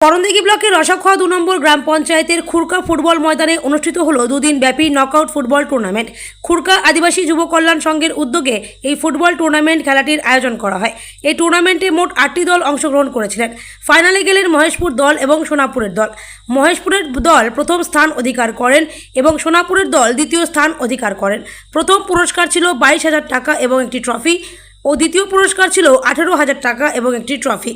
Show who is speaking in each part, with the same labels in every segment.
Speaker 1: করণদিঘি ব্লকের রসাখোয়া দু নম্বর গ্রাম পঞ্চায়েতের খুরকা ফুটবল ময়দানে অনুষ্ঠিত হলো দুদিন ব্যাপী নকআউট ফুটবল টুর্নামেন্ট খুরকা আদিবাসী যুব কল্যাণ সংঘের উদ্যোগে এই ফুটবল টুর্নামেন্ট খেলাটির আয়োজন করা হয়। এই টুর্নামেন্টে মোট আটটি দল অংশগ্রহণ করেছিলেন। ফাইনালে গেলেন মহেশপুর দল এবং সোনাপুরের দল। মহেশপুরের দল প্রথম স্থান অধিকার করেন এবং সোনাপুরের দল দ্বিতীয় স্থান অধিকার করেন। প্রথম পুরস্কার ছিল বাইশ হাজার টাকা এবং একটি ট্রফি ও দ্বিতীয় পুরস্কার ছিল আঠেরো হাজার টাকা এবং একটি trophy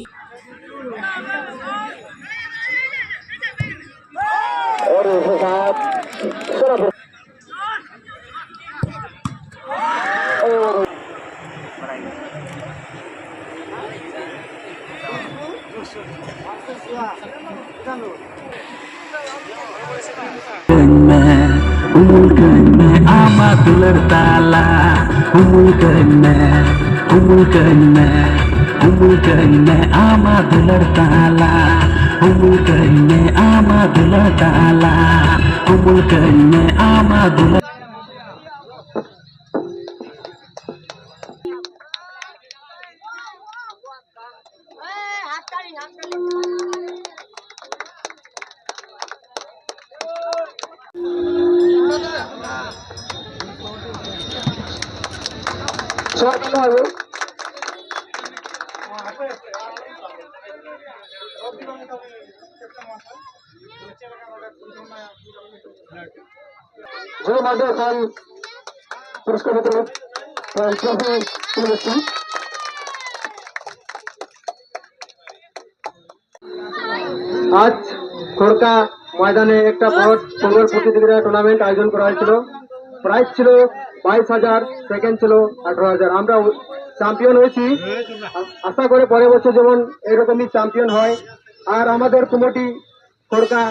Speaker 2: ama tular tala umulkanna umulkanna umulkanna ama tular tala
Speaker 3: உங்கள் கண்ணே ஆமாதுல தாலா உங்கள் கண்ணே ஆமாதுல Selamat malam. আজ খোরকা ময়দানে একটা বড় ফুটবল প্রতিযোগিতা টুর্নামেন্ট আয়োজন করা হয়েছিল। প্রাইজ ছিল বাইশ হাজার সেকেন্ড ছিল আঠারো হাজার। আমরা চ্যাম্পিয়ন হয়েছি। আশা করে পরের বছর যেমন এরকমই চ্যাম্পিয়ন হয়। আর আমাদের কমিটি খড়কা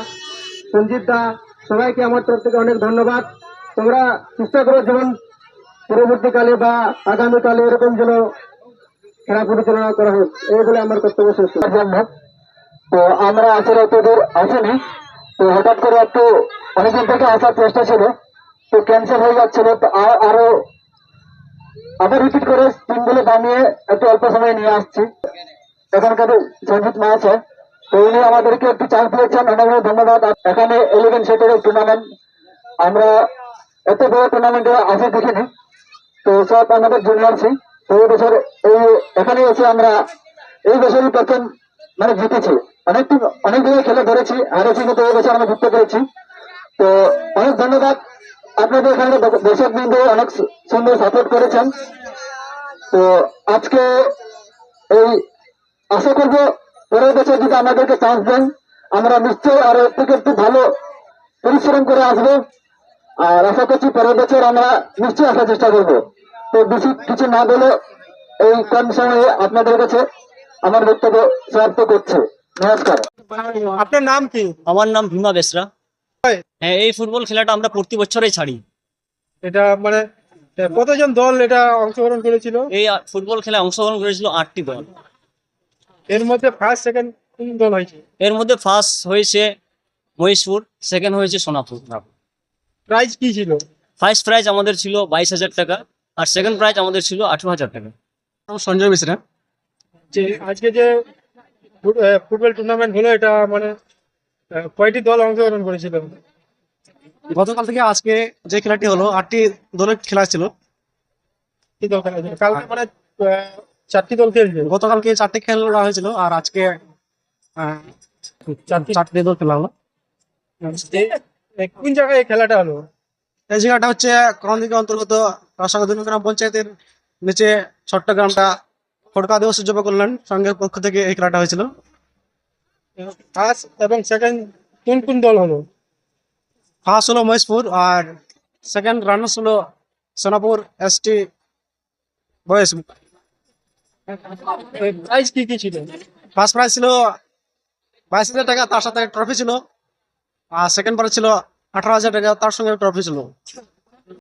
Speaker 3: সঞ্জিত দা, সবাইকে আমার তরফ থেকে অনেক ধন্যবাদ। তোমরা চেষ্টা করো যেমন পরবর্তীকালে বা আগামীকালে এরকম যেন খেলা পরিচালনা করা হোক। এই বলে আমার কর্তব্য শেষ তো আমরা আসলে এত দূর আসিনি তো হঠাৎ করে একটু অনেকদিন থেকে আসার চেষ্টা ছিল। তো ক্যান্সেল হয়ে যাচ্ছিল তো আরও আবার রিপিট করে তিন বলে দামিয়ে একটু অল্প সময় নিয়ে আসছি। এখানকার সঞ্জিত মা আছে। তো উনি আমাদেরকে একটু চান্স দিয়েছেন। অনেক অনেক ধন্যবাদ। এখানে ইলেভেন সেটের টুর্নামেন্ট আমরা এত বড় টুর্নামেন্টে আসে দেখিনি। তো সব আমাদের জুনিয়রছি তো এই বছর এই এখানে এসে আমরা। এই বছরই প্রথম মানে জিতেছি। অনেক অনেক জায়গায় খেলে ধরেছি। হারেছি কিন্তু এই বছর আমরা জিততে পেরেছি। তো অনেক ধন্যবাদ। আপনাদের এখানে দর্শক বিন্দু অনেক সুন্দর সাপোর্ট করেছেন। তো আজকে এই আশা করব পরের বছর যদি আমাদেরকে চান্স দেন আমরা নিশ্চয়ই আরও এর থেকে একটু ভালো পরিশ্রম করে আসব। আর আশা করছি পরের বছর আমরা নিশ্চয়ই আসার চেষ্টা করব। তো বেশি কিছু না বলে এই কম সময়ে আপনাদের কাছে আমার বক্তব্য সমাপ্ত করছে। নমস্কার।
Speaker 4: আপনার নাম কি?
Speaker 5: আমার নাম ভীমা বেসরা। হ্যাঁ। এই ফুটবল খেলাটা আমরা প্রতি বছরই ছাড়ি।
Speaker 4: এটা মানে কতজন দল এটা অংশগ্রহণ করেছিল?
Speaker 5: এই ফুটবল খেলায় অংশগ্রহণ করেছিল আটটি দল।
Speaker 4: এর মধ্যে ফার্স্ট সেকেন্ড কোন দল হয়েছে?
Speaker 5: এর মধ্যে ফার্স্ট হয়েছে মহেশপুর সেকেন্ড হয়েছে সোনাপুর।
Speaker 4: প্রাইজ কি ছিল?
Speaker 5: ফার্স্ট প্রাইজ আমাদের ছিল বাইশ হাজার টাকা আর সেকেন্ড প্রাইজ আমাদের ছিল আঠেরো হাজার টাকা।
Speaker 6: সঞ্জয় মিশ্রা।
Speaker 4: যে আজকে যে ফুটবল টুর্নামেন্ট হলো এটা মানে কয়টি দল অংশগ্রহণ করেছিল?
Speaker 6: গতকাল থেকে আজকে যে খেলাটি হলো আটটি দলের খেলা ছিল।
Speaker 4: কি দল খেলা? কালকে মানে চারটি দল খেলছে?
Speaker 6: গতকালকে চারটে খেলা হয়েছিল আর আজকে
Speaker 4: চারটি?
Speaker 6: দল খেলা হলো।
Speaker 4: কোন জায়গায় এই খেলাটা হলো?
Speaker 6: এই জায়গাটা হচ্ছে করণদিকে অন্তর্গত রাসাগত গ্রাম পঞ্চায়েতের নিচে ছোট্ট গ্রামটা খড়কা আদিবাসী যুব কল্যাণ সংঘের পক্ষ থেকে এই খেলাটা হয়েছিল।
Speaker 4: ফার্স্ট এবং সেকেন্ড কোন কোন দল হলো?
Speaker 6: ফার্স্ট হলো মহেশপুর আর সেকেন্ড রানার্স হলো Sonapur S T boys
Speaker 4: prize কি কি ছিল?
Speaker 6: ফার্স্ট প্রাইজ ছিল বাইশ হাজার টাকা তার সাথে ট্রফি ছিল। আর সেকেন্ড প্রাইজ ছিল আঠারো হাজার টাকা তার সঙ্গে ট্রফি ছিল।